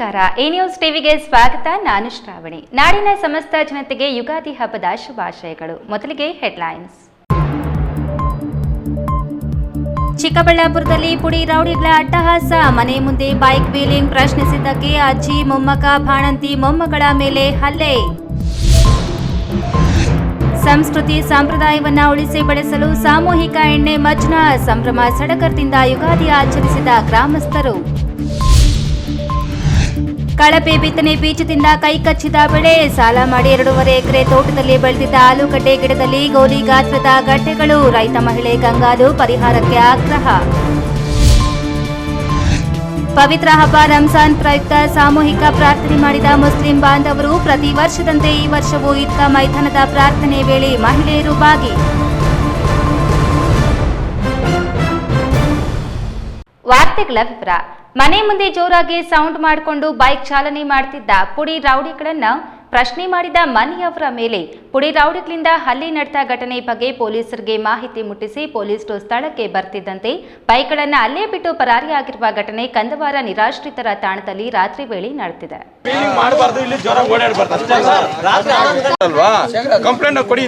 ನಮಸ್ಕಾರ. A news ಟಿವಿಗೆ ಸ್ವಾಗತ. ನಾನು ಶ್ರಾವಣಿ. ನಾಡಿನ ಸಮಸ್ತ ಜನತೆಗೆ ಯುಗಾದಿ ಹಬ್ಬದ ಶುಭಾಶಯಗಳು. ಮೊದಲಿಗೆ ಹೆಡ್ಲೈನ್ಸ್. ಚಿಕ್ಕಬಳ್ಳಾಪುರದಲ್ಲಿ ಪುಡಿ ರೌಡಿಗಳ ಅಟ್ಟಹಾಸ. ಮನೆ ಮುಂದೆ ಬೈಕ್ ವೀಲಿಂಗ್ ಪ್ರಶ್ನಿಸಿದ್ದಕ್ಕೆ ಅಜ್ಜಿ ಮೊಮ್ಮಕ ಬಾಣಂತಿ ಮೊಮ್ಮಗಳ ಮೇಲೆ ಹಲ್ಲೆ. ಸಂಸ್ಕೃತಿ ಸಂಪ್ರದಾಯವನ್ನ ಉಳಿಸಿ ಬೆಳೆಸಲು ಸಾಮೂಹಿಕ ಎಣ್ಣೆ ಮಜ್ನ. ಸಂಭ್ರಮ ಸಡಗರದಿಂದ ಯುಗಾದಿ ಆಚರಿಸಿದ ಗ್ರಾಮಸ್ಥರು. ಕಳಪೆ ಬಿತ್ತನೆ ಬೀಜದಿಂದ ಕೈ ಕಚ್ಚಿದ ಬೆಳೆ. ಸಾಲ ಮಾಡಿ ಎರಡೂವರೆ ಎಕರೆ ತೋಟದಲ್ಲಿ ಬೆಳೆದಿದ್ದ ಆಲೂಗಡ್ಡೆ ಗಿಡದಲ್ಲಿ ಗೋಲಿ ಗಾತ್ರದ ಗಡ್ಡೆಗಳು ರೈತ ಮಹಿಳೆ ಗಂಗಾಲು ಪರಿಹಾರಕ್ಕೆ ಆಗ್ರಹ. ಪವಿತ್ರ ಹಬ್ಬ ರಂಜಾನ್ ಪ್ರಯುಕ್ತ ಸಾಮೂಹಿಕ ಪ್ರಾರ್ಥನೆ ಮಾಡಿದ ಮುಸ್ಲಿಂ ಬಾಂಧವರು ಪ್ರತಿ ವರ್ಷದಂತೆ ಈ ವರ್ಷವೂ ಇತ್ತ ಮೈದಾನದ ಪ್ರಾರ್ಥನೆ ವೇಳೆ ಮಹಿಳೆಯರು ಭಾಗಿ ವಾರ್ತೆಗಳ ವಿವರ. ಮನೆ ಮುಂದೆ ಜೋರಾಗಿ ಸೌಂಡ್ ಮಾಡಿಕೊಂಡು ಬೈಕ್ ಚಾಲನೆ ಮಾಡ್ತಿದ್ದ ಪುಡಿ ರೌಡಿಗಳನ್ನ ಪ್ರಶ್ನೆ ಮಾಡಿದ ಮನೆಯವರ ಮೇಲೆ. ಪುಡಿ ರೌಡಿಗಳಿಂದ ಹಲ್ಲೆ ನಡೆದ ಘಟನೆ ಬಗ್ಗೆ ಪೊಲೀಸರಿಗೆ ಮಾಹಿತಿ ಮುಟ್ಟಿಸಿ ಪೊಲೀಸರು ಸ್ಥಳಕ್ಕೆ ಬರ್ತಿದ್ದಂತೆ. ಬೈಕ್ಗಳನ್ನು ಅಲ್ಲೇ ಬಿಟ್ಟು ಪರಾರಿಯಾಗಿರುವ ಘಟನೆ ಕಂದವಾರ ನಿರಾಶ್ರಿತರ ತಾಣದಲ್ಲಿ ರಾತ್ರಿ ವೇಳೆ ನಡೆದಿದೆ. ಫೀಲಿಂಗ್ ಮಾಡಬಾರ್ದು ಇಲ್ಲಿ ಜ್ವರ ಓಡಾಡಬಾರ್ದು. ಅಷ್ಟೇ ಅಲ್ವಾ? ಕಂಪ್ಲೇಂಟ್ ಕೊಡಿ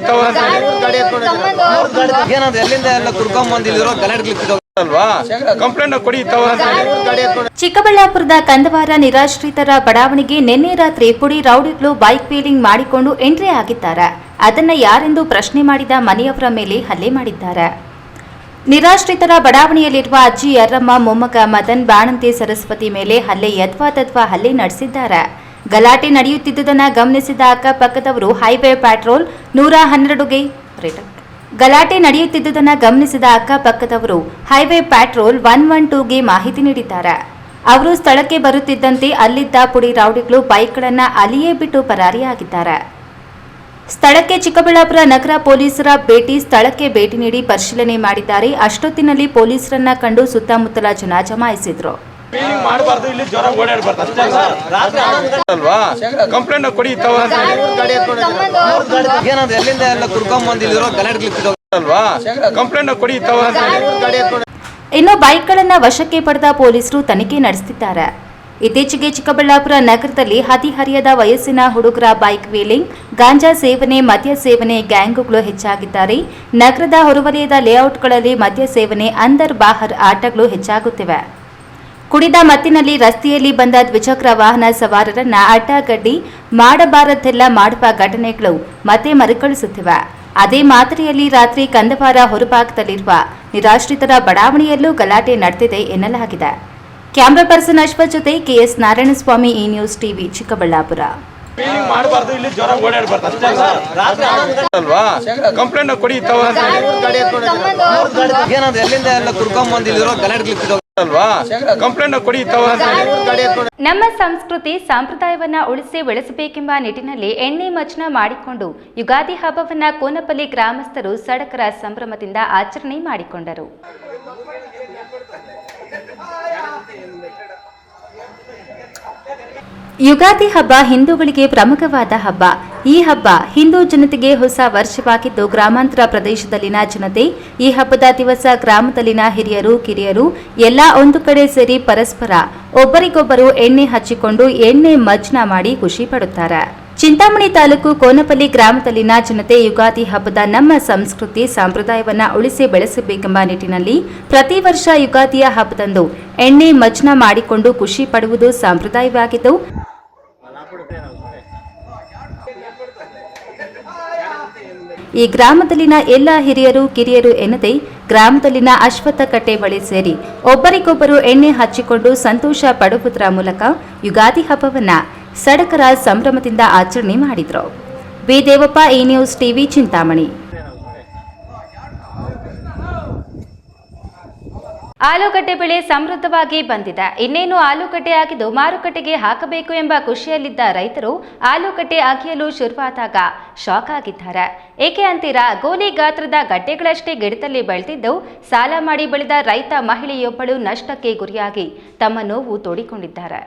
ಚಿಕ್ಕಬಳ್ಳಾಪುರದ ಕಂದವಾರ ನಿರಾಶ್ರಿತರ ಬಡಾವಣೆಗೆ ನಿನ್ನೆ ರಾತ್ರಿ ಪುಡಿ ರೌಡಿಗಳು ಬೈಕ್ ವೀಲಿಂಗ್ ಮಾಡಿಕೊಂಡು ಎಂಟ್ರಿ ಆಗಿದ್ದಾರೆ. ಅದನ್ನ ಯಾರೆಂದು ಪ್ರಶ್ನೆ ಮಾಡಿದ ಮನೆಯವರ ಮೇಲೆ ಹಲ್ಲೆ ಮಾಡಿದ್ದಾರೆ. ನಿರಾಶ್ರಿತರ ಬಡಾವಣೆಯಲ್ಲಿರುವ ಅಜ್ಜಿ ಯರ್ರಮ್ಮ ಮೊಮ್ಮಗ ಮದನ್, ಬಾಣಂತಿ, ಸರಸ್ವತಿ ಮೇಲೆ ಹಲ್ಲೆ ಯಥಾತಥ್ವಾ ಹಲ್ಲೆ ನಡೆಸಿದ್ದಾರೆ. ಗಲಾಟೆ ನಡೆಯುತ್ತಿದ್ದುದನ್ನು ಗಮನಿಸಿದ ಅಕ್ಕಪಕ್ಕದವರು ಹೈವೇ ಪ್ಯಾಟ್ರೋಲ್ ನೂರ ಹನ್ನೆರಡುಗೆ. ಗಲಾಟೆ ನಡೆಯುತ್ತಿದ್ದುದನ್ನು ಗಮನಿಸಿದ ಅಕ್ಕಪಕ್ಕದವರು, ಹೈವೇ ಪ್ಯಾಟ್ರೋಲ್ ಒನ್ ಒನ್ ಟೂಗೆ ಮಾಹಿತಿ ನೀಡಿದ್ದಾರೆ. ಅವರು ಸ್ಥಳಕ್ಕೆ ಬರುತ್ತಿದ್ದಂತೆ ಅಲ್ಲಿದ್ದ ಪುಡಿ ರೌಡಿಗಳು ಬೈಕ್ಗಳನ್ನು ಅಲ್ಲಿಯೇ ಬಿಟ್ಟು ಪರಾರಿಯಾಗಿದ್ದಾರೆ. ಸ್ಥಳಕ್ಕೆ ಚಿಕ್ಕಬಳ್ಳಾಪುರ ನಗರ ಪೊಲೀಸರ ಭೇಟಿ, ಸ್ಥಳಕ್ಕೆ ಭೇಟಿ ನೀಡಿ ಪರಿಶೀಲನೆ ಮಾಡಿದ್ದಾರೆ. ಅಷ್ಟೊತ್ತಿನಲ್ಲಿ ಪೊಲೀಸರನ್ನ ಕಂಡು ಸುತ್ತಮುತ್ತಲ ಜನ ಜಮಾಯಿಸಿದ್ರು. ಫೀಲಿಂಗ್ ಮಾಡಬಾರ್ದು ಇಲ್ಲಿ ಜ್ವರ ಓಡಾಡಬಾರ್ದು ಅಷ್ಟೇ ಅಲ್ವಾ ಕಂಪ್ಲೇಂಟ್ ಕೊಡಿ ತವ ಅಂತ ಹೇಳಿ. ಏನಂದ್ರೆ ಎಲ್ಲಿಂದ ಎಲ್ಲ ಗಲಾಟೆ ಅಲ್ವಾ ಕಂಪ್ಲೇಂಟ್ ಕೊಡಿ ತವ ಅಂತ ಹೇಳಿ. ಇನ್ನು ಬೈಕ್ಗಳನ್ನು ವಶಕ್ಕೆ ಪಡೆದ ಪೊಲೀಸರು ತನಿಖೆ ನಡೆಸುತ್ತಿದ್ದಾರೆ ಇತ್ತೀಚೆಗೆ ಚಿಕ್ಕಬಳ್ಳಾಪುರ ನಗರದಲ್ಲಿ ಹದಿಹರಿಯದ ವಯಸ್ಸಿನ ಹುಡುಗರ ಬೈಕ್ ವೀಲಿಂಗ್ ಗಾಂಜಾ ಸೇವನೆ ಮದ್ಯ ಸೇವನೆ ಗ್ಯಾಂಗುಗಳು ಹೆಚ್ಚಾಗಿದ್ದಾರೆ. ನಗರದ ಹೊರವಲಯದ ಲೇಔಟ್ಗಳಲ್ಲಿ ಮದ್ಯ ಸೇವನೆ ಅಂದರ್ ಬಾಹರ್ ಆಟಗಳು ಹೆಚ್ಚಾಗುತ್ತಿವೆ. ಕುಡಿದ ಮತ್ತಿನಲ್ಲಿ ರಸ್ತೆಯಲ್ಲಿ ಬಂದ ದ್ವಿಚಕ್ರ ವಾಹನ ಸವಾರರನ್ನ ಅಡ್ಡಗಡ್ಡಿ ಮಾಡಬಾರದೆಲ್ಲ ಮಾಡುವ ಘಟನೆಗಳು ಮತ್ತೆ ಮರುಕಳಿಸುತ್ತಿವೆ. ಅದೇ ಮಾದರಿಯಲ್ಲಿ ರಾತ್ರಿ ಕಂದವಾರ ಹೊರಭಾಗದಲ್ಲಿರುವ ನಿರಾಶ್ರಿತರ ಬಡಾವಣೆಯಲ್ಲೂ ಗಲಾಟೆ ನಡೆದಿದೆ ಎನ್ನಲಾಗಿದೆ. ಕ್ಯಾಮ್ರಾ ಪರ್ಸನ್ ಅಶ್ವಥ್ ಜೊತೆ ಕೆಎಸ್ ನಾರಾಯಣಸ್ವಾಮಿ ಈ ನ್ಯೂಸ್ ಟಿವಿ ಚಿಕ್ಕಬಳ್ಳಾಪುರ. ಫೀಲಿಂಗ್ ಮಾಡಬಾರ್ದು ಇಲ್ಲಿ ಜ್ವರ ಓಡಾಡಬಾರ್ದು ಅಷ್ಟೇ. ಅಲ್ವಾ ಕಂಪ್ಲೇಂಟ್ ಕೊಡಿ ತವ ಏನಂದ್ರೆ ಎಲ್ಲಿಂದ ಎಲ್ಲ ಕುರ್ಕೊಂಡ್ ಬಂದಿದ್ರು ಗಲಾಟೆ ನಮ್ಮ ಸಂಸ್ಕೃತಿ ಸಂಪ್ರದಾಯವನ್ನ ಉಳಿಸಿ ಬೆಳೆಸಬೇಕೆಂಬ ನಿಟ್ಟಿನಲ್ಲಿ ಎಣ್ಣೆ ಮಜ್ನ ಮಾಡಿಕೊಂಡು ಯುಗಾದಿ ಹಬ್ಬವನ್ನ ಕೋನಪಲ್ಲಿ ಗ್ರಾಮಸ್ಥರು ಸಡಗರ ಸಂಭ್ರಮದಿಂದ ಆಚರಣೆ ಮಾಡಿಕೊಂಡರು. ಯುಗಾದಿ ಹಬ್ಬ ಹಿಂದೂಗಳಿಗೆ ಪ್ರಮುಖವಾದ ಹಬ್ಬ. ಈ ಹಬ್ಬ ಹಿಂದೂ ಜನತೆಗೆ ಹೊಸ ವರ್ಷವಾಗಿದ್ದು ಗ್ರಾಮಾಂತರ ಪ್ರದೇಶದಲ್ಲಿನ ಜನತೆ ಈ ಹಬ್ಬದ ದಿವಸ ಗ್ರಾಮದಲ್ಲಿನ ಹಿರಿಯರು, ಕಿರಿಯರು ಎಲ್ಲ ಒಂದು ಕಡೆ ಸೇರಿ ಪರಸ್ಪರ ಒಬ್ಬರಿಗೊಬ್ಬರು ಎಣ್ಣೆ ಹಚ್ಚಿಕೊಂಡು ಎಣ್ಣೆ ಮಜ್ನ ಮಾಡಿ ಖುಷಿ ಪಡುತ್ತಾರೆ. ಚಿಂತಾಮಣಿ ತಾಲೂಕು ಕೋನಪಲ್ಲಿ ಗ್ರಾಮದಲ್ಲಿನ ಜನತೆ ಯುಗಾದಿ ಹಬ್ಬದ ನಮ್ಮ ಸಂಸ್ಕೃತಿ ಸಂಪ್ರದಾಯವನ್ನ ಉಳಿಸಿ ಬೆಳೆಸಬೇಕೆಂಬ ನಿಟ್ಟಿನಲ್ಲಿ ಪ್ರತಿ ವರ್ಷ ಯುಗಾದಿಯ ಹಬ್ಬದಂದು ಎಣ್ಣೆ ಮಜ್ನ ಮಾಡಿಕೊಂಡು ಖುಷಿ ಪಡುವುದು ಸಂಪ್ರದಾಯವಾಗಿದ್ದು ಈ ಗ್ರಾಮದಲ್ಲಿನ ಎಲ್ಲ ಹಿರಿಯರು, ಕಿರಿಯರು ಎನ್ನದೆ ಗ್ರಾಮದಲ್ಲಿನ ಅಶ್ವತ್ಥ ಕಟ್ಟೆ ಬಳಿ ಸೇರಿ ಒಬ್ಬರಿಗೊಬ್ಬರು ಎಣ್ಣೆ ಹಚ್ಚಿಕೊಂಡು ಸಂತೋಷ ಪಡುವುದರ ಮೂಲಕ ಯುಗಾದಿ ಹಬ್ಬವನ್ನ ಸಡಕರ ಸಂಭ್ರಮದಿಂದ ಆಚರಣೆ ಮಾಡಿದ್ರು. ವಿ. ದೇವಪ್ಪ ಈ ನ್ಯೂಸ್ ಟಿವಿ, ಚಿಂತಾಮಣಿ. ಆಲೂಗಡ್ಡೆ ಬೆಳೆ ಸಮೃದ್ಧವಾಗಿ ಬಂದಿದೆ. ಇನ್ನೇನು ಆಲೂಗಡ್ಡೆ ಆಗಿದ್ದು ಮಾರುಕಟ್ಟೆಗೆ ಹಾಕಬೇಕು ಎಂಬ ಖುಷಿಯಲ್ಲಿದ್ದ ರೈತರು ಆಲೂಗಡ್ಡೆ ಅಗಿಯಲು ಶುರುವಾದಾಗ ಶಾಕ್ ಆಗಿದ್ದಾರೆ. ಏಕೆ ಅಂತೀರಾ? ಗೋಲಿ ಗಾತ್ರದ ಗಡ್ಡೆಗಳಷ್ಟೇ ಗಿಡದಲ್ಲಿ ಬೆಳೆದಿದ್ದು ಸಾಲ ಮಾಡಿ ಬೆಳೆದ ರೈತ ಮಹಿಳೆಯೊಬ್ಬಳು ನಷ್ಟಕ್ಕೆ ಗುರಿಯಾಗಿ ತಮ್ಮ ನೋವು ತೋಡಿಕೊಂಡಿದ್ದಾರೆ.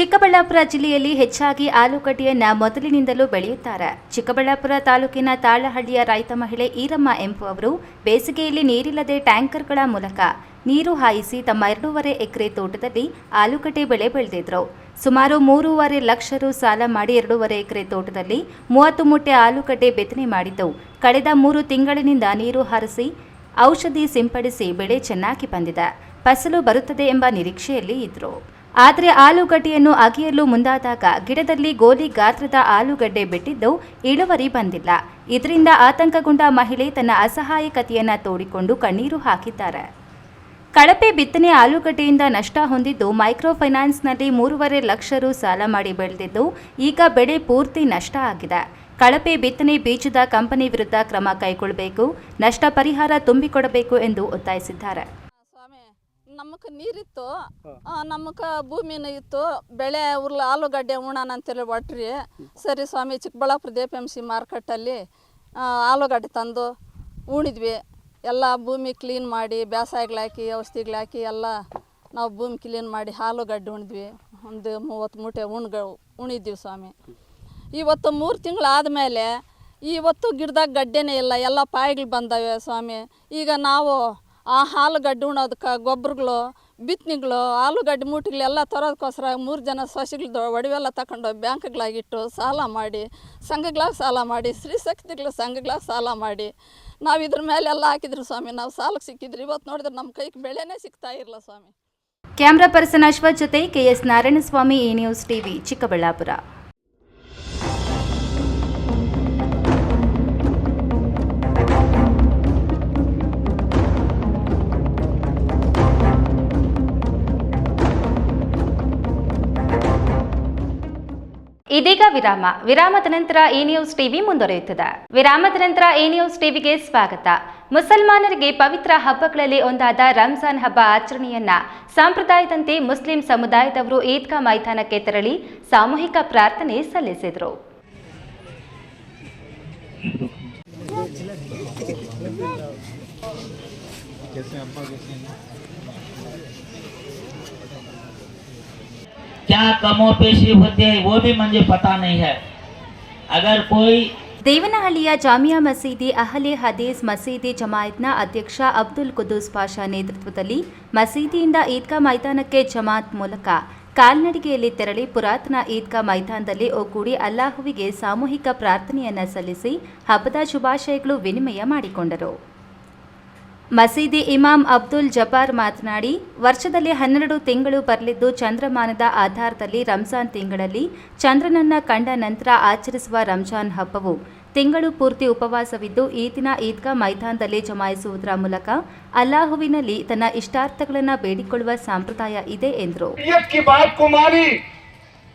ಚಿಕ್ಕಬಳ್ಳಾಪುರ ಜಿಲ್ಲೆಯಲ್ಲಿ ಹೆಚ್ಚಾಗಿ ಆಲೂಗಡ್ಡೆಯನ್ನ ಮೊದಲಿನಿಂದಲೂ ಬೆಳೆಯುತ್ತಾರೆ. ಚಿಕ್ಕಬಳ್ಳಾಪುರ ತಾಲೂಕಿನ ತಾಳಹಳ್ಳಿಯ ರೈತ ಮಹಿಳೆ ಈರಮ್ಮ ಎಂಬುವವರು ಬೇಸಿಗೆಯಲ್ಲಿ ನೀರಿಲ್ಲದೆ ಟ್ಯಾಂಕರ್ಗಳ ಮೂಲಕ ನೀರು ಹಾಯಿಸಿ ತಮ್ಮ ಎರಡೂವರೆ ಎಕರೆ ತೋಟದಲ್ಲಿ ಆಲೂಗಡ್ಡೆ ಬೆಳೆ ಬೆಳೆದಿದ್ರು. ಸುಮಾರು ಮೂರುವರೆ ಲಕ್ಷ ರು ಸಾಲ ಮಾಡಿ ಎರಡೂವರೆ ಎಕರೆ ತೋಟದಲ್ಲಿ ಮೂವತ್ತು ಮೂಟೆ ಆಲೂಗಡ್ಡೆ ಬಿತ್ತನೆ ಮಾಡಿದ್ದವು ಕಳೆದ ಮೂರು ತಿಂಗಳಿನಿಂದ ನೀರು ಹರಿಸಿ ಔಷಧಿ ಸಿಂಪಡಿಸಿ ಬೆಳೆ ಚೆನ್ನಾಗಿ ಬಂದಿದೆ. ಫಸಲು ಬರುತ್ತದೆ ಎಂಬ ನಿರೀಕ್ಷೆಯಲ್ಲಿ ಇದ್ರು. ಆದರೆ ಆಲೂಗಡ್ಡೆಯನ್ನು ಅಗೆಯಲು ಮುಂದಾದಾಗ ಗಿಡದಲ್ಲಿ ಗೋಲಿ ಗಾತ್ರದ ಆಲೂಗಡ್ಡೆ ಬಿಟ್ಟಿದ್ದು ಇಳುವರಿ ಬಂದಿಲ್ಲ. ಇದರಿಂದ ಆತಂಕಗೊಂಡ ಮಹಿಳೆ ತನ್ನ ಅಸಹಾಯಕತೆಯನ್ನು ತೋಡಿಕೊಂಡು ಕಣ್ಣೀರು ಹಾಕಿದ್ದಾರೆ. ಕಳಪೆ ಬಿತ್ತನೆ ಆಲೂಗಡ್ಡೆಯಿಂದ ನಷ್ಟ ಹೊಂದಿದ್ದು ಮೈಕ್ರೋ ಫೈನಾನ್ಸ್ನಲ್ಲಿ ಮೂರುವರೆ ಲಕ್ಷ ರು ಸಾಲ ಮಾಡಿ ಬೆಳೆದಿದ್ದು ಈಗ ಬೆಳೆ ಪೂರ್ತಿ ನಷ್ಟ ಆಗಿದೆ. ಕಳಪೆ ಬಿತ್ತನೆ ಬೀಜದ ಕಂಪನಿ ವಿರುದ್ಧ ಕ್ರಮ ಕೈಗೊಳ್ಳಬೇಕು, ನಷ್ಟ ಪರಿಹಾರ ತುಂಬಿಕೊಡಬೇಕು ಎಂದು ಒತ್ತಾಯಿಸಿದ್ದಾರೆ. ನಮಕ್ ನೀರಿತ್ತು ನಮಕ ಭೂಮಿನ ಇತ್ತು. ಬೆಳೆ ಉರ್ಲ ಆಲೂಗಡ್ಡೆ ಉಣಾನ ಅಂತೇಳಿ ಒಟ್ರಿ ಸರಿ ಸ್ವಾಮಿ ಚಿಕ್ಕಬಳ್ಳಾಪುರ ದೇ ಪಿ ಎಂ ಸಿ ಮಾರ್ಕೆಟಲ್ಲಿ ಆ, ಆಲೂಗಡ್ಡೆ ತಂದು ಉಣಿದ್ವಿ. ಎಲ್ಲ ಭೂಮಿ ಕ್ಲೀನ್ ಮಾಡಿ ಬೇಸಾಯಗಳಾಕಿ ಔಷಧಿಗಳಾಕಿ ಎಲ್ಲ ನಾವು ಭೂಮಿ ಕ್ಲೀನ್ ಮಾಡಿ ಆಲೂಗಡ್ಡೆ ಉಣಿದ್ವಿ. ಒಂದು ಮೂವತ್ತು ಮೂಟೆ ಉಣ್ಗ ಉಣಿದ್ವಿ ಸ್ವಾಮಿ. ಇವತ್ತು ಮೂರು ತಿಂಗಳು ಆದಮೇಲೆ ಇವತ್ತು ಗಿಡದಾಗ ಗಡ್ಡೆನೇ ಇಲ್ಲ ಎಲ್ಲ ಪಾಯಿಗಳು ಬಂದವೆ ಸ್ವಾಮಿ. ಈಗ ನಾವು ಆ ಹಾಲುಗಡ್ಡೆ ಉಣೋದಕ್ಕೆ ಗೊಬ್ಬರಗಳು ಬಿತ್ತನೆಗಳು ಆಲೂಗಡ್ಡೆ ಮೂಟೆಗಳೆಲ್ಲ ತರೋದಕ್ಕೋಸ್ಕರ ಮೂರು ಜನ ಸೊಸೆಗಳದ್ದು ಒಡವೆಲ್ಲ ತಗೊಂಡು ಬ್ಯಾಂಕ್ಗಳಾಗಿಟ್ಟು ಸಾಲ ಮಾಡಿ, ಸಂಘಗಳಾಗಿ ಸಾಲ ಮಾಡಿ ಸ್ತ್ರೀ ಶಕ್ತಿಗಳ ಸಂಘಗಳಾಗ ಸಾಲ ಮಾಡಿ. ನಾವು ಇದ್ರ ಮೇಲೆ ಎಲ್ಲ ಹಾಕಿದ್ರು ಸ್ವಾಮಿ, ನಾವು ಸಾಲಕ್ಕೆ ಸಿಕ್ಕಿದ್ರು. ಇವತ್ತು ನೋಡಿದ್ರೆ ನಮ್ಮ ಕೈಗೆ ಬೆಳೆನೇ ಸಿಗ್ತಾ ಇರಲ್ಲ ಸ್ವಾಮಿ. ಕ್ಯಾಮ್ರಾ ಪರ್ಸನ್ ಅಶ್ವಥ್ ಜೊತೆ K S Narayanaswamy A news TV, Chikkaballapur. ಇದೀಗ ವಿರಾಮ. ವಿರಾಮದ ನಂತರ ಎ ನ್ಯೂಸ್ ಟಿವಿ ಮುಂದುವರಿಯುತ್ತದೆ. ವಿರಾಮದ ನಂತರ ಎ ನ್ಯೂಸ್ ಟಿವಿಗೆ ಸ್ವಾಗತ. ಮುಸಲ್ಮಾನರಿಗೆ ಪವಿತ್ರ ಹಬ್ಬಗಳಲ್ಲಿ ಒಂದಾದ ರಂಜಾನ್ ಹಬ್ಬ ಆಚರಣೆಯನ್ನ ಸಂಪ್ರದಾಯದಂತೆ ಮುಸ್ಲಿಂ ಸಮುದಾಯದವರು ಈದ್ಗಾ ಮೈದಾನಕ್ಕೆ ತೆರಳಿ ಸಾಮೂಹಿಕ ಪ್ರಾರ್ಥನೆ ಸಲ್ಲಿಸಿದರು. क्या कमो पेशी होती है वो भी मुझे पता नहीं है अगर कोई ದೇವನಹಳ್ಳಿಯ ಜಾಮಿಯಾ ಮಸೀದಿ ಅಹಲೆ ಹದೀಸ್ ಮಸೀದಿ ಜಮಾಯತ್ನ ಅಧ್ಯಕ್ಷ ಅಬ್ದುಲ್ ಕುದೂಸ್ ಪಾಷಾ ನೇತೃತ್ವದಲ್ಲಿ ಮಸೀದಿಯಿಂದ ಈದ್ಗಾ ಮೈದಾನಕ್ಕೆ ಜಮಾತ್ ಮೂಲಕ ಕಾಲ್ನಡಿಗೆಯಲ್ಲಿ ತೆರಳಿ ಪುರಾತನ ಈದ್ಗಾ ಮೈದಾನದಲ್ಲಿ ಒಗ್ಗೂಡಿ ಅಲ್ಲಾಹುವಿಗೆ ಸಾಮೂಹಿಕ ಪ್ರಾರ್ಥನೆಯನ್ನ ಸಲ್ಲಿಸಿ ಹಬ್ಬದ ಶುಭಾಶಯಗಳು ವಿನಿಮಯ ಮಾಡಿಕೊಂಡರು ಮಸೀದಿ ಇಮಾಮ್ ಅಬ್ದುಲ್ ಜಬಾರ್ ಮಾತನಾಡಿ, ವರ್ಷದಲ್ಲಿ ಹನ್ನೆರಡು ತಿಂಗಳು ಬರಲಿದ್ದು ಚಂದ್ರಮಾನದ ಆಧಾರದಲ್ಲಿ ರಂಜಾನ್ ತಿಂಗಳಲ್ಲಿ ಚಂದ್ರನನ್ನ ಕಂಡ ನಂತರ ಆಚರಿಸುವ ರಂಜಾನ್ ಹಬ್ಬವು. ತಿಂಗಳು ಪೂರ್ತಿ ಉಪವಾಸವಿದ್ದು, ಈ ದಿನ ಈದ್ಗಾ ಮೈದಾನದಲ್ಲಿ ಜಮಾಯಿಸುವುದರ ಮೂಲಕ ಅಲ್ಲಾಹುವಿನಲ್ಲಿ ತನ್ನ ಇಷ್ಟಾರ್ಥಗಳನ್ನು ಬೇಡಿಕೊಳ್ಳುವ ಸಂಪ್ರದಾಯ ಇದೆ ಎಂದರು.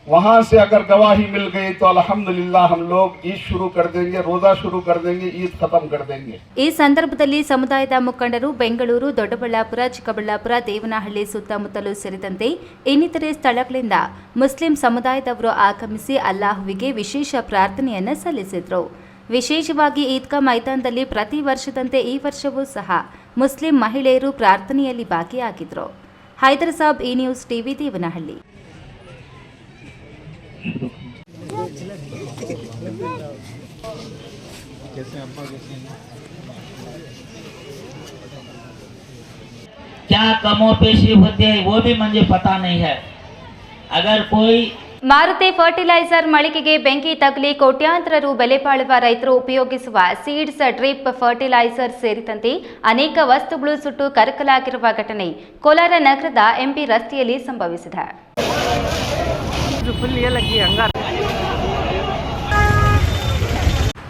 वहां से अगर गवाही मिल गई तो अल्हम्दुलिल्लाह हम लोग ईद शुरू कर देंगे रोजा शुरू कर देंगे ईद खत्म कर देंगे ಈ ಸಂದರ್ಭದಲ್ಲಿ ಸಮುದಾಯದ ಮುಖಂಡರು ಬೆಂಗಳೂರು ದೊಡ್ಡಬಳ್ಳಾಪುರ ಚಿಕ್ಕಬಳ್ಳಾಪುರ ದೇವನಹಳ್ಳಿ ಸುತ್ತಮುತ್ತಲೂ ಸೇರಿದಂತೆ ಇನ್ನಿತರೆ ಸ್ಥಳಗಳಿಂದ ಮುಸ್ಲಿಂ ಸಮುದಾಯದವರು ಆಗಮಿಸಿ ಅಲ್ಲಾಹುವಿಗೆ ವಿಶೇಷ ಪ್ರಾರ್ಥನೆಯನ್ನ ಸಲ್ಲಿಸಿದ್ರು ವಿಶೇಷವಾಗಿ ಈದ್ಗಾ ಮೈದಾನದಲ್ಲಿ ಪ್ರತಿ ವರ್ಷದಂತೆ ಈ ವರ್ಷವೂ ಸಹ ಮುಸ್ಲಿಂ ಮಹಿಳೆಯರು ಪ್ರಾರ್ಥನೆಯಲ್ಲಿ ಭಾಗಿಯಾಗಿದ್ರು ಹೈದರ್ ಸಾಬ್ ಈ ನ್ಯೂಸ್ ಟಿವಿ ದೇವನಹಳ್ಳಿ क्या कमो पेशी होती है वो भी मुझे पता नहीं है अगर कोई ಮಾರುತಿ ಫರ್ಟಿಲೈಸರ್ ಮಳಿಗೆಗೆ ಬೆಂಕಿ ತಗುಲಿ ಕೋಟ್ಯಾಂತರ ರು ಬೆಲೆ ಬಾಳುವ ರೈತರು ಉಪಯೋಗಿಸುವ ಸೀಡ್ಸ್ ಡ್ರಿಪ್ ಫರ್ಟಿಲೈಸರ್ ಸೇರಿದಂತೆ ಅನೇಕ ವಸ್ತುಗಳು ಸುಟ್ಟು ಕರಕಲಾಗಿರುವ ಘಟನೆ ಕೋಲಾರ ನಗರದ ಎಂಪಿ ರಸ್ತೆಯಲ್ಲಿ ಸಂಭವಿಸಿದೆ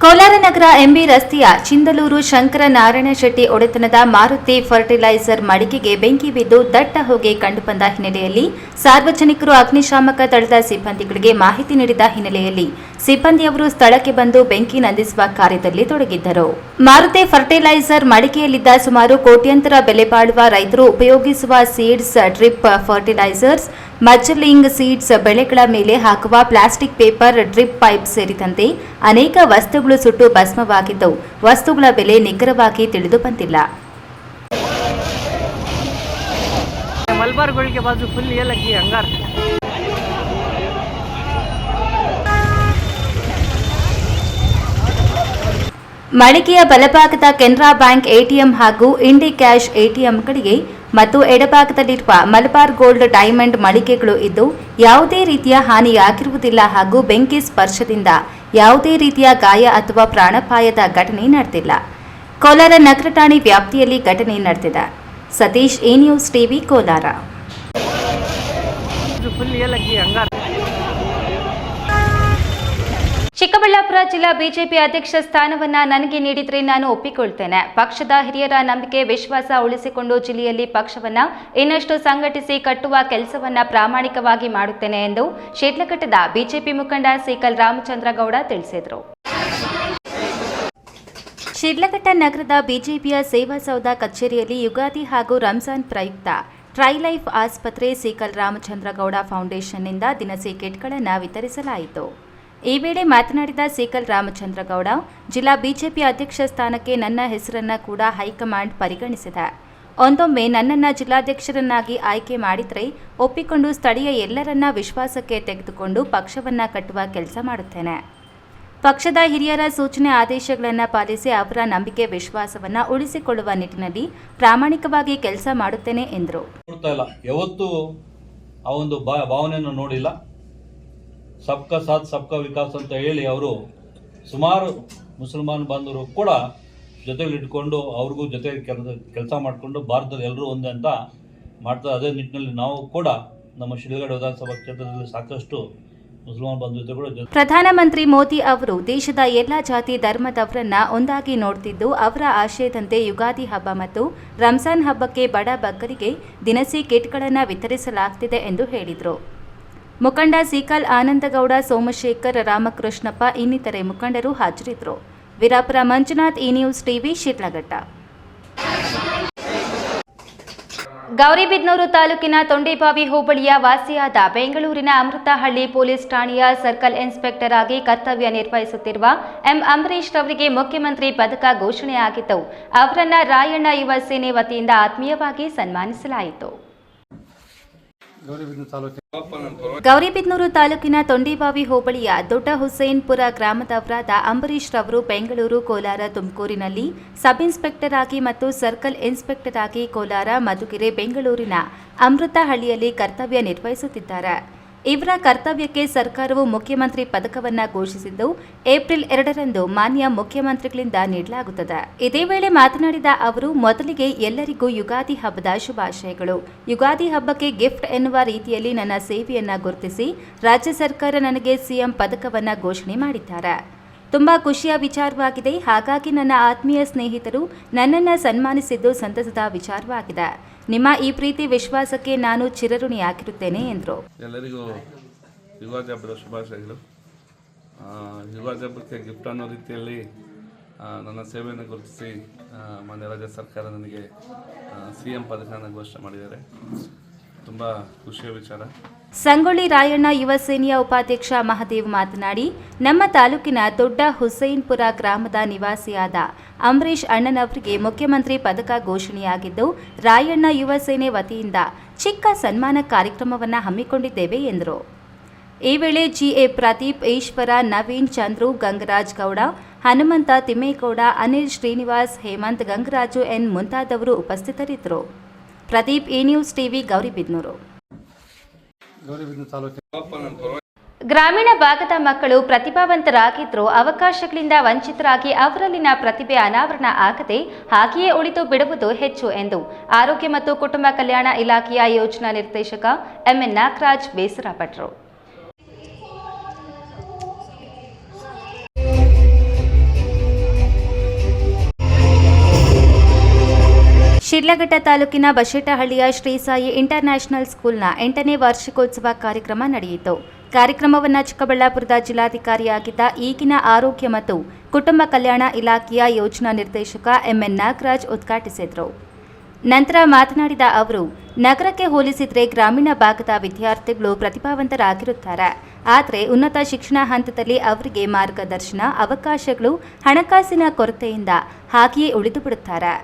ಕೋಲಾರ ನಗರ ಎಂಬಿ ರಸ್ತೆಯ ಚಿಂದಲೂರು ಶಂಕರ ನಾರಾಯಣ ಶೆಟ್ಟಿ ಒಡೆತನದ ಮಾರುತಿ ಫರ್ಟಿಲೈಸರ್ ಮಡಿಕೆಗೆ ಬೆಂಕಿ ಬಿದ್ದು ದಟ್ಟ ಹೊಗೆ ಕಂಡುಬಂದ ಹಿನ್ನೆಲೆಯಲ್ಲಿ ಸಾರ್ವಜನಿಕರು ಅಗ್ನಿಶಾಮಕ ದಳದ ಸಿಬ್ಬಂದಿಗಳಿಗೆ ಮಾಹಿತಿ ನೀಡಿದ ಹಿನ್ನೆಲೆಯಲ್ಲಿ ಸಿಬ್ಬಂದಿಯವರು ಸ್ಥಳಕ್ಕೆ ಬಂದು ಬೆಂಕಿ ನಂದಿಸುವ ಕಾರ್ಯದಲ್ಲಿ ತೊಡಗಿದ್ದರು. ಮಾರುತಿ ಫರ್ಟಿಲೈಸರ್ ಮಡಿಕೆಯಲ್ಲಿದ್ದ ಸುಮಾರು ಕೋಟ್ಯಂತರ ಬೆಲೆ ರೈತರು ಉಪಯೋಗಿಸುವ ಸೀಡ್ಸ್, ಡ್ರಿಪ್ ಫರ್ಟಿಲೈಸರ್ಸ್ ಮಜ್ಜರ್ಲಿಂಗ್ ಸೀಡ್ಸ್ ಬೆಳೆಗಳ ಮೇಲೆ ಹಾಕುವ ಪ್ಲಾಸ್ಟಿಕ್ ಪೇಪರ್ ಡ್ರಿಪ್ ಪೈಪ್ ಸೇರಿದಂತೆ ಅನೇಕ ವಸ್ತುಗಳು ಸುಟ್ಟು ಭಸ್ಮವಾಗಿದ್ದವು. ವಸ್ತುಗಳ ಬೆಲೆ ನಿಖರವಾಗಿ ತಿಳಿದು ಬಂದಿಲ್ಲ ಮಳಿಗೆಯ ಬಲಭಾಗದ ಕೆನರಾ ಬ್ಯಾಂಕ್ ಎಟಿಎಂ ಹಾಗೂ ಇಂಡಿ ಕ್ಯಾಶ್ ಎಟಿಎಂಗಳಿಗೆ ಮತ್ತು ಎಡಭಾಗದಲ್ಲಿರುವ ಮಲಬಾರ್ ಗೋಲ್ಡ್ ಡೈಮಂಡ್ ಮಳಿಗೆಗಳು ಇದ್ದು, ಯಾವುದೇ ರೀತಿಯ ಹಾನಿಯಾಗಿರುವುದಿಲ್ಲ ಹಾಗೂ ಬೆಂಕಿ ಸ್ಪರ್ಶದಿಂದ ಯಾವುದೇ ರೀತಿಯ ಗಾಯ ಅಥವಾ ಪ್ರಾಣಪಾಯದ ಘಟನೆ ನಡೆದಿಲ್ಲ. ಕೋಲಾರ ನಗರ ಠಾಣೆ ವ್ಯಾಪ್ತಿಯಲ್ಲಿ ಘಟನೆ ನಡೆದಿದೆ. Satish A news TV Kolar. Chikkaballapur ಜಿಲ್ಲಾ ಬಿಜೆಪಿ ಅಧ್ಯಕ್ಷ ಸ್ಥಾನವನ್ನ ನನಗೆ ನೀಡಿದ್ರೆ ನಾನು ಒಪ್ಪಿಕೊಳ್ತೇನೆ. ಪಕ್ಷದ ಹಿರಿಯರ ನಂಬಿಕೆ, ವಿಶ್ವಾಸ ಉಳಿಸಿಕೊಂಡು ಜಿಲ್ಲೆಯಲ್ಲಿ ಪಕ್ಷವನ್ನ ಇನ್ನಷ್ಟು ಸಂಘಟಿಸಿ ಕಟ್ಟುವ ಕೆಲಸವನ್ನ ಪ್ರಾಮಾಣಿಕವಾಗಿ ಮಾಡುತ್ತೇನೆ ಎಂದು ಶಿಡ್ಲಘಟ್ಟದ ಬಿಜೆಪಿ ಮುಖಂಡ ಸೀಕಲ್ ರಾಮಚಂದ್ರಗೌಡ ತಿಳಿಸಿದರು. ಶಿಡ್ಲಘಟ್ಟ ನಗರದ ಬಿಜೆಪಿಯ ಸೇವಾ ಸೌಧ ಕಚೇರಿಯಲ್ಲಿ ಯುಗಾದಿ ಹಾಗೂ ರಂಜಾನ್ ಪ್ರಯುಕ್ತ ಟ್ರೈಲೈಫ್ ಆಸ್ಪತ್ರೆ ಸೀಕಲ್ ರಾಮಚಂದ್ರಗೌಡ ಫೌಂಡೇಶನ್ನಿಂದ ದಿನಸಿ ಕಿಟ್ಗಳನ್ನು ವಿತರಿಸಲಾಯಿತು. ಈ ವೇಳೆ ಮಾತನಾಡಿದ ಸೀಕಲ್ ರಾಮಚಂದ್ರಗೌಡ, ಜಿಲ್ಲಾ ಬಿಜೆಪಿ ಅಧ್ಯಕ್ಷ ಸ್ಥಾನಕ್ಕೆ ನನ್ನ ಹೆಸರನ್ನ ಕೂಡ ಹೈಕಮಾಂಡ್ ಪರಿಗಣಿಸಿದೆ. ಒಂದೊಮ್ಮೆ ನನ್ನನ್ನು ಜಿಲ್ಲಾಧ್ಯಕ್ಷರನ್ನಾಗಿ ಆಯ್ಕೆ ಮಾಡಿದರೆ ಒಪ್ಪಿಕೊಂಡು ಸ್ಥಳೀಯ ಎಲ್ಲರನ್ನ ವಿಶ್ವಾಸಕ್ಕೆ ತೆಗೆದುಕೊಂಡು ಪಕ್ಷವನ್ನ ಕಟ್ಟುವ ಕೆಲಸ ಮಾಡುತ್ತೇನೆ. ಪಕ್ಷದ ಹಿರಿಯರ ಸೂಚನೆ ಆದೇಶಗಳನ್ನು ಪಾಲಿಸಿ ಅವರ ನಂಬಿಕೆ ವಿಶ್ವಾಸವನ್ನ ಉಳಿಸಿಕೊಳ್ಳುವ ನಿಟ್ಟಿನಲ್ಲಿ ಪ್ರಾಮಾಣಿಕವಾಗಿ ಕೆಲಸ ಮಾಡುತ್ತೇನೆ ಎಂದರು. ಆ ಒಂದು ಭಾವನೆಯನ್ನು ನೋಡಿಲ್ಲ. ಸಬ್ಕಾ ಸಾಥ್, ಸಬ್ಕಾ ವಿಕಾಸ್ ಅಂತ ಹೇಳಿ ಅವರು ಸುಮಾರು ಮುಸಲ್ಮಾನ್ ಬಾಂಧವರು ಕೂಡ ಜೊತೆಲಿ ಇಟ್ಕೊಂಡು ಅವ್ರಿಗೂ ಜೊತೆ ಕೆಲಸ ಮಾಡಿಕೊಂಡು ಭಾರತದ ಎಲ್ಲರೂ ಒಂದೇ ಅಂತ ಮಾಡ್ತಾರೆ ಅದೇ ನಿಟ್ಟಿನಲ್ಲಿ ನಾವು ಕೂಡ ನಮ್ಮ ಶಿಡ್ಲಘಟ್ಟ ವಿಧಾನಸಭಾ ಕ್ಷೇತ್ರದಲ್ಲಿ ಸಾಕಷ್ಟು ಪ್ರಧಾನಮಂತ್ರಿ ಮೋದಿ ಅವರು ದೇಶದ ಎಲ್ಲ ಜಾತಿ ಧರ್ಮದವರನ್ನ ಒಂದಾಗಿ ನೋಡ್ತಿದ್ದು ಅವರ ಆಶಯದಂತೆ ಯುಗಾದಿ ಹಬ್ಬ ಮತ್ತು ರಂಜಾನ್ ಹಬ್ಬಕ್ಕೆ ಬಡ ಬಗ್ಗರಿಗೆ ದಿನಸಿ ಕಿಟ್ಗಳನ್ನು ವಿತರಿಸಲಾಗ್ತಿದೆ ಎಂದು ಹೇಳಿದರು. ಮುಖಂಡ ಸೀಕಲ್ ಆನಂದಗೌಡ, ಸೋಮಶೇಖರ್, ರಾಮಕೃಷ್ಣಪ್ಪ ಇನ್ನಿತರೆ ಮುಖಂಡರು ಹಾಜರಿದ್ದರು. Veerapura Manjunath A news TV Shidlaghatta. Gauribidanur ತಾಲೂಕಿನ ತೊಂಡೆಬಾವಿ ಹೋಬಳಿಯ ವಾಸಿಯಾದ ಬೆಂಗಳೂರಿನ ಅಮೃತಹಳ್ಳಿ ಪೊಲೀಸ್ ಠಾಣೆಯ ಸರ್ಕಲ್ ಇನ್ಸ್ಪೆಕ್ಟರ್ ಆಗಿ ಕರ್ತವ್ಯ ನಿರ್ವಹಿಸುತ್ತಿರುವ ಎಂ. ಅಂಬರೀಶ್ ರವರಿಗೆ ಮುಖ್ಯಮಂತ್ರಿ ಪದಕ ಘೋಷಣೆಯಾಗಿದ್ದವು ಅವರನ್ನ ರಾಯಣ್ಣ ಯುವ ಸೇನೆ ವತಿಯಿಂದ ಆತ್ಮೀಯವಾಗಿ ಸನ್ಮಾನಿಸಲಾಯಿತು. ಗೌರಿಬಿದನೂರು ತಾಲೂಕಿನ ತೊಂಡಿಬಾವಿ ಹೋಬಳಿಯ ದೊಡ್ಡ ಹುಸೇನ್ಪುರ ಗ್ರಾಮದವರಾದ ಅಂಬರೀಶ್ ರವರು ಬೆಂಗಳೂರು ಕೋಲಾರ ತುಮಕೂರಿನಲ್ಲಿ ಸಬ್ ಇನ್ಸ್ಪೆಕ್ಟರ್ ಆಗಿ ಮತ್ತು ಸರ್ಕಲ್ ಇನ್ಸ್ಪೆಕ್ಟರ್ ಆಗಿ ಕೋಲಾರ ಮಧುಗಿರೆ ಬೆಂಗಳೂರಿನ ಅಮೃತಹಳ್ಳಿಯಲ್ಲಿ ಕರ್ತವ್ಯ ನಿರ್ವಹಿಸುತ್ತಿದ್ದಾರೆ. ಇವರ ಕರ್ತವ್ಯಕ್ಕೆ ಸರ್ಕಾರವು ಮುಖ್ಯಮಂತ್ರಿ ಪದಕವನ್ನು ಘೋಷಿಸಿದ್ದು ಏಪ್ರಿಲ್ ಎರಡರಂದು ಮಾನ್ಯ ಮುಖ್ಯಮಂತ್ರಿಗಳಿಂದ ನೀಡಲಾಗುತ್ತದೆ. ಇದೇ ವೇಳೆ ಮಾತನಾಡಿದ ಅವರು, ಮೊದಲಿಗೆ ಎಲ್ಲರಿಗೂ ಯುಗಾದಿ ಹಬ್ಬದ ಶುಭಾಶಯಗಳು. ಯುಗಾದಿ ಹಬ್ಬಕ್ಕೆ ಗಿಫ್ಟ್ ಎನ್ನುವ ರೀತಿಯಲ್ಲಿ ನನ್ನ ಸೇವೆಯನ್ನ ಗುರುತಿಸಿ ರಾಜ್ಯ ಸರ್ಕಾರ ನನಗೆ ಸಿಎಂ ಪದಕವನ್ನು ಘೋಷಣೆ ಮಾಡಿದ್ದಾರೆ. ತುಂಬಾ ಖುಷಿಯ ವಿಚಾರವಾಗಿದೆ. ಹಾಗಾಗಿ ನನ್ನ ಆತ್ಮೀಯ ಸ್ನೇಹಿತರು ನನ್ನನ್ನು ಸನ್ಮಾನಿಸಿದ್ದು ಸಂತಸದ ವಿಚಾರವಾಗಿದೆ. ನಿಮ್ಮ ಈ ಪ್ರೀತಿ ವಿಶ್ವಾಸಕ್ಕೆ ನಾನು ಚಿರಋಣಿಯಾಗಿರುತ್ತೇನೆ, ಎಂದರು. ಎಲ್ಲರಿಗೂ ಯುಗಾದಿ ಹಬ್ಬದ ಶುಭಾಶಯಗಳು. ಯುಗಾದಿ ಹಬ್ಬಕ್ಕೆ ಗಿಫ್ಟ್ ಅನ್ನೋ ರೀತಿಯಲ್ಲಿ ನನ್ನ ಸೇವೆಯನ್ನು ಗುರುತಿಸಿ ಮಾನ್ಯ ರಾಜ್ಯ ಸರ್ಕಾರ ನನಗೆ ಸಿ ಎಂ ಪದಕನ ಘೋಷಣೆ ಮಾಡಿದ್ದಾರೆ. ತುಂಬ ಖುಷಿಯ ವಿಚಾರ. ಸಂಗೊಳ್ಳಿ ರಾಯಣ್ಣ ಯುವ ಸೇನೆಯ ಉಪಾಧ್ಯಕ್ಷ ಮಹದೇವ್ ಮಾತನಾಡಿ, ನಮ್ಮ ತಾಲೂಕಿನ ದೊಡ್ಡ ಹುಸೈನ್ಪುರ ಗ್ರಾಮದ ನಿವಾಸಿಯಾದ ಅಂಬರೀಷ್ ಅಣ್ಣನವರಿಗೆ ಮುಖ್ಯಮಂತ್ರಿ ಪದಕ ಘೋಷಣೆಯಾಗಿದ್ದು, ರಾಯಣ್ಣ ಯುವ ಸೇನೆ ವತಿಯಿಂದ ಚಿಕ್ಕ ಸನ್ಮಾನ ಕಾರ್ಯಕ್ರಮವನ್ನು ಹಮ್ಮಿಕೊಂಡಿದ್ದೇವೆ ಎಂದರು. ಈ ವೇಳೆ G A Pradeep, Eshwara, Naveen, Chandru, Gangaraj Gowda, Hanumantha Thimmegowda, Anil Srinivas, Hemanth Gangaraju N ಮುಂತಾದವರು ಉಪಸ್ಥಿತರಿದ್ದರು. Pradeep, A news TV, Gauribidanur. ಗ್ರಾಮೀಣ ಭಾಗದ ಮಕ್ಕಳು ಪ್ರತಿಭಾವಂತರಾಗಿದ್ದರೂ ಅವಕಾಶಗಳಿಂದ ವಂಚಿತರಾಗಿ ಅವರಲ್ಲಿನ ಪ್ರತಿಭೆ ಅನಾವರಣ ಆಗದೆ ಹಾಗೆಯೇ ಉಳಿದು ಬಿಡುವುದು ಹೆಚ್ಚು ಎಂದು ಆರೋಗ್ಯ ಮತ್ತು ಕುಟುಂಬ ಕಲ್ಯಾಣ ಇಲಾಖೆಯ ಯೋಜನಾ ನಿರ್ದೇಶಕ ಎಂಎನ್ ನಾಗರಾಜ್ ಬೇಸರಪಟ್ಟರು ಶಿಡ್ಲಘಟ್ಟ ತಾಲೂಕಿನ ಬಶೇಟಹಳ್ಳಿಯ ಶ್ರೀ ಸಾಯಿ ಇಂಟರ್ನ್ಯಾಷನಲ್ ಸ್ಕೂಲ್ನ ಎಂಟನೇ ವಾರ್ಷಿಕೋತ್ಸವ ಕಾರ್ಯಕ್ರಮ ನಡೆಯಿತು. ಕಾರ್ಯಕ್ರಮವನ್ನು ಚಿಕ್ಕಬಳ್ಳಾಪುರದ ಜಿಲ್ಲಾಧಿಕಾರಿಯಾಗಿದ್ದ ಈಗಿನ ಆರೋಗ್ಯ ಮತ್ತು ಕುಟುಂಬ ಕಲ್ಯಾಣ ಇಲಾಖೆಯ ಯೋಜನಾ ನಿರ್ದೇಶಕ ಎಂಎನ್ ನಾಗರಾಜ್ ಉದ್ಘಾಟಿಸಿದರು. ನಂತರ ಮಾತನಾಡಿದ ಅವರು, ನಗರಕ್ಕೆ ಹೋಲಿಸಿದರೆ ಗ್ರಾಮೀಣ ಭಾಗದ ವಿದ್ಯಾರ್ಥಿಗಳು ಪ್ರತಿಭಾವಂತರಾಗಿರುತ್ತಾರೆ. ಆದರೆ ಉನ್ನತ ಶಿಕ್ಷಣ ಹಂತದಲ್ಲಿ ಅವರಿಗೆ ಮಾರ್ಗದರ್ಶನ, ಅವಕಾಶಗಳು ಹಣಕಾಸಿನ ಕೊರತೆಯಿಂದ ಹಾಗೆಯೇ ಉಳಿದು ಬಿಡುತ್ತಾರೆ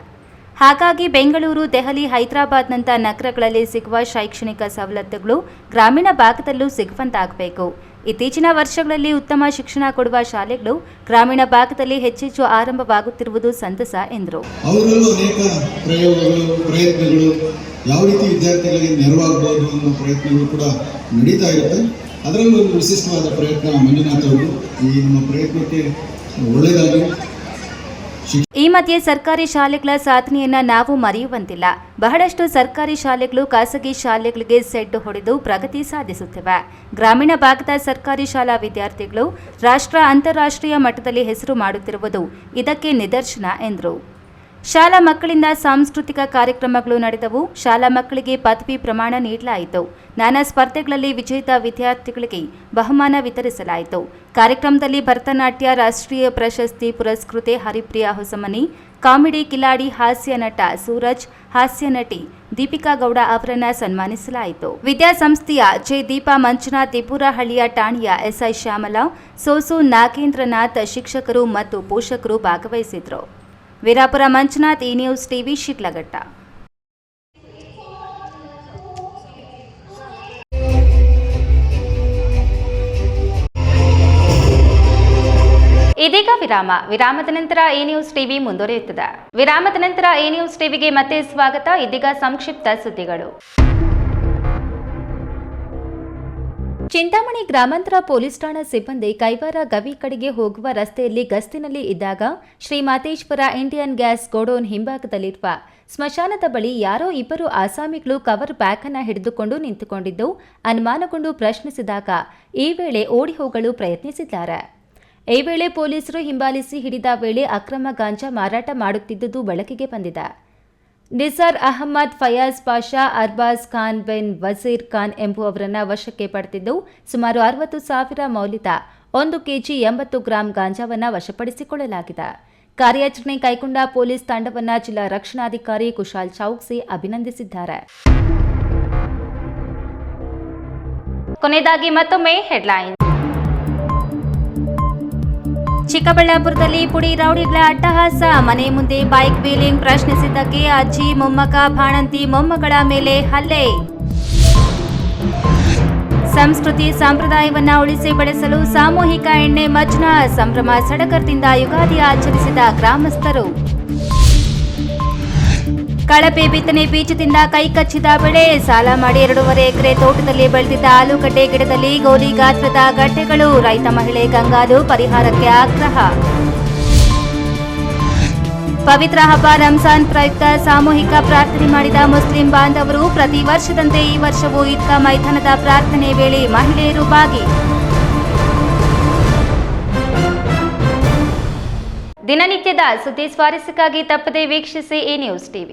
ಹಾಗಾಗಿ ಬೆಂಗಳೂರು, ದೆಹಲಿ, ಹೈದರಾಬಾದ್ನಂಥ ನಗರಗಳಲ್ಲಿ ಸಿಗುವ ಶೈಕ್ಷಣಿಕ ಸವಲತ್ತುಗಳು ಗ್ರಾಮೀಣ ಭಾಗದಲ್ಲೂ ಸಿಗುವಂತಾಗಬೇಕು. ಇತ್ತೀಚಿನ ವರ್ಷಗಳಲ್ಲಿ ಉತ್ತಮ ಶಿಕ್ಷಣ ಕೊಡುವ ಶಾಲೆಗಳು ಗ್ರಾಮೀಣ ಭಾಗದಲ್ಲಿ ಹೆಚ್ಚೆಚ್ಚು ಆರಂಭವಾಗುತ್ತಿರುವುದು ಸಂತಸ, ಎಂದರು. ಅವರಲ್ಲೂ ಅನೇಕ ಪ್ರಯೋಗಗಳು, ಪ್ರಯತ್ನಗಳು ಯಾವ ರೀತಿ ವಿದ್ಯಾರ್ಥಿಗಳಿಗೆ ನೆರವಾಗಬಹುದು ಅನ್ನೋ ಪ್ರಯತ್ನಗಳು ಕೂಡ ನಡೀತಾ ಇರುತ್ತೆ. ಅದರಲ್ಲೂ ಒಂದು ವಿಶಿಷ್ಟವಾದ ಪ್ರಯತ್ನ ಮಂಜುನಾಥ್ ಅವರು. ಈ ನಮ್ಮ ಪ್ರಯತ್ನಕ್ಕೆ ಒಳ್ಳೆಯದಾಗಿ ಈ ಮಧ್ಯೆ ಸರ್ಕಾರಿ ಶಾಲೆಗಳ ಸಾಧನೆಯನ್ನ ನಾವು ಮರೆಯುವಂತಿಲ್ಲ. ಬಹಳಷ್ಟು ಸರ್ಕಾರಿ ಶಾಲೆಗಳು ಖಾಸಗಿ ಶಾಲೆಗಳಿಗೆ ಸೆಡ್ ಹೊಡೆದು ಪ್ರಗತಿ ಸಾಧಿಸುತ್ತಿವೆ. ಗ್ರಾಮೀಣ ಭಾಗದ ಸರ್ಕಾರಿ ಶಾಲಾ ವಿದ್ಯಾರ್ಥಿಗಳು ರಾಷ್ಟ್ರ ಅಂತಾರಾಷ್ಟ್ರೀಯ ಮಟ್ಟದಲ್ಲಿ ಹೆಸರು ಮಾಡುತ್ತಿರುವುದು ಇದಕ್ಕೆ ನಿದರ್ಶನ ಎಂದರು. ಶಾಲಾ ಮಕ್ಕಳಿಂದ ಸಾಂಸ್ಕೃತಿಕ ಕಾರ್ಯಕ್ರಮಗಳು ನಡೆದವು. ಶಾಲಾ ಮಕ್ಕಳಿಗೆ ಪದವಿ ಪ್ರಮಾಣ ನೀಡಲಾಯಿತು. ನಾನಾ ಸ್ಪರ್ಧೆಗಳಲ್ಲಿ ವಿಜೇತ ವಿದ್ಯಾರ್ಥಿಗಳಿಗೆ ಬಹುಮಾನ ವಿತರಿಸಲಾಯಿತು. ಕಾರ್ಯಕ್ರಮದಲ್ಲಿ ಭರತನಾಟ್ಯ, ರಾಷ್ಟ್ರೀಯ ಪ್ರಶಸ್ತಿ ಪುರಸ್ಕೃತೆ, ಹರಿಪ್ರಿಯಾ ಹೊಸಮನಿ, ಕಾಮಿಡಿ ಕಿಲಾಡಿ, ಹಾಸ್ಯ ನಟ ಸೂರಜ್, ಹಾಸ್ಯ ನಟಿ ದೀಪಿಕಾ ಗೌಡ ಅವರನ್ನ ಸನ್ಮಾನಿಸಲಾಯಿತು. ವಿದ್ಯಾಸಂಸ್ಥೆಯ ಜೆ. ದೀಪಾ ಮಂಜುನಾಥ್, ದಿಪುರಹಳ್ಳಿಯ ಠಾಣೆಯ ಎಸ್ಐ ಶ್ಯಾಮಲಾ, ಸೋಸು ನಾಗೇಂದ್ರನಾಥ್ ಶಿಕ್ಷಕರು ಮತ್ತು ಪೋಷಕರು ಭಾಗವಹಿಸಿದ್ರು ವೀರಾಪುರ ಮಂಜುನಾಥ್, ಈ ನ್ಯೂಸ್ ಟಿವಿ ಶಿಟ್ಲಘಟ್ಟ ಇದೀಗ ವಿರಾಮ. ವಿರಾಮದ ನಂತರ ಎ ನ್ಯೂಸ್ ಟಿವಿ ಮುಂದುವರಿಯುತ್ತದೆ. ವಿರಾಮದ ನಂತರ ಎ ನ್ಯೂಸ್ ಟಿವಿಗೆ ಮತ್ತೆ ಸ್ವಾಗತ. ಇದೀಗ ಸಂಕ್ಷಿಪ್ತ ಸುದ್ದಿಗಳು. ಚಿಂತಾಮಣಿ ಗ್ರಾಮಾಂತರ ಪೊಲೀಸ್ ಠಾಣಾ ಸಿಬ್ಬಂದಿ ಕೈವಾರ ಗವಿ ಕಡೆಗೆ ಹೋಗುವ ರಸ್ತೆಯಲ್ಲಿ ಗಸ್ತಿನಲ್ಲಿ ಇದ್ದಾಗ Shri Mateshwara Indian gas godown ಹಿಂಭಾಗದಲ್ಲಿರುವ ಸ್ಮಶಾನದ ಬಳಿ ಯಾರೋ ಇಬ್ಬರು ಆಸಾಮಿಗಳು ಕವರ್ ಬ್ಯಾಗ್ ಅನ್ನ ಹಿಡಿದುಕೊಂಡು ನಿಂತುಕೊಂಡಿದ್ದು ಅನುಮಾನಗೊಂಡು ಪ್ರಶ್ನಿಸಿದಾಗ ಈ ವೇಳೆ ಓಡಿ ಹೋಗಲು ಪ್ರಯತ್ನಿಸಿದ್ದಾರೆ. ಈ ವೇಳೆ ಪೊಲೀಸರು ಹಿಂಬಾಲಿಸಿ ಹಿಡಿದ ವೇಳೆ ಅಕ್ರಮ ಗಾಂಜಾ ಮಾರಾಟ ಮಾಡುತ್ತಿದ್ದುದು ಬೆಳಕಿಗೆ ಬಂದಿದೆ. ನಿಸಾರ್ ಅಹಮದ್ ಫಯಾಜ್ ಪಾಷಾ, ಅರ್ಬಾಜ್ ಖಾನ್, ಬಿನ್ ವಜೀರ್ ಖಾನ್ ಎಂಬುವವರನ್ನು ವಶಕ್ಕೆ ಪಡೆದಿದ್ದು, ಸುಮಾರು ಅರವತ್ತು ಸಾವಿರ ಮೌಲ್ಯದ ಒಂದು ಕೆಜಿ ಎಂಬತ್ತು ಗ್ರಾಂ ಗಾಂಜಾವನ್ನ ವಶಪಡಿಸಿಕೊಳ್ಳಲಾಗಿದೆ. ಕಾರ್ಯಾಚರಣೆ ಕೈಗೊಂಡ ಪೊಲೀಸ್ ತಂಡವನ್ನ ಜಿಲ್ಲಾ ರಕ್ಷಣಾಧಿಕಾರಿ ಕುಶಾಲ್ ಚೌಕ್ಸಿ ಅಭಿನಂದಿಸಿದ್ದಾರೆ. ಕೊನೆಯದಾಗಿ ಮತ್ತೊಮ್ಮೆ ಹೆಡ್ಲೈನ್. ಚಿಕ್ಕಬಳ್ಳಾಪುರದಲ್ಲಿ ಪುಡಿ ರೌಡಿಗಳ ಅಟ್ಟಹಾಸ. ಮನೆ ಮುಂದೆ ಬೈಕ್ ವೀಲಿಂಗ್ ಪ್ರಶ್ನಿಸಿದ್ದಕ್ಕೆ ಅಜ್ಜಿ ಮೊಮ್ಮಕ ಬಾಣಂತಿ ಮೊಮ್ಮಗಳ ಮೇಲೆ ಹಲ್ಲೆ. ಸಂಸ್ಕೃತಿ ಸಂಪ್ರದಾಯವನ್ನ ಉಳಿಸಿ ಬೆಳೆಸಲು ಸಾಮೂಹಿಕ ಎಣ್ಣೆ ಮಜ್ನ. ಸಂಭ್ರಮ ಸಡಗರದಿಂದ ಯುಗಾದಿ ಆಚರಿಸಿದ ಗ್ರಾಮಸ್ಥರು. ಕಳಪೆ ಬಿತ್ತನೆ ಬೀಜದಿಂದ ಕೈ ಕಚ್ಚಿದ ಬೆಳೆ ಸಾಲ ಮಾಡಿ ಎರಡೂವರೆ ಎಕರೆ ತೋಟದಲ್ಲಿ ಬೆಳೆದಿದ್ದ ಆಲೂಗಡ್ಡೆ ಗಿಡದಲ್ಲಿ ಗೋಲಿ ಗಾತ್ರದ ಗಡ್ಡೆಗಳು. ರೈತ ಮಹಿಳೆ ಗಂಗಾಲು ಪರಿಹಾರಕ್ಕೆ ಆಗ್ರಹ. ಪವಿತ್ರ ಹಬ್ಬ ರಂಜಾನ್ ಪ್ರಯುಕ್ತ ಸಾಮೂಹಿಕ ಪ್ರಾರ್ಥನೆ ಮಾಡಿದ ಮುಸ್ಲಿಂ ಬಾಂಧವರು ಪ್ರತಿ ವರ್ಷದಂತೆ ಈ ವರ್ಷವೂ ಇತ್ತ ಮೈದಾನದ ಪ್ರಾರ್ಥನೆ ವೇಳೆ ಮಹಿಳೆಯರು ಭಾಗಿ ದಿನನಿತ್ಯದ ಸುದ್ದಿ ಸ್ವಾರಸ್ಯಕ್ಕಾಗಿ ತಪ್ಪದೆ ವೀಕ್ಷಿಸಿ ಎ ನ್ಯೂಸ್ ಟಿವಿ.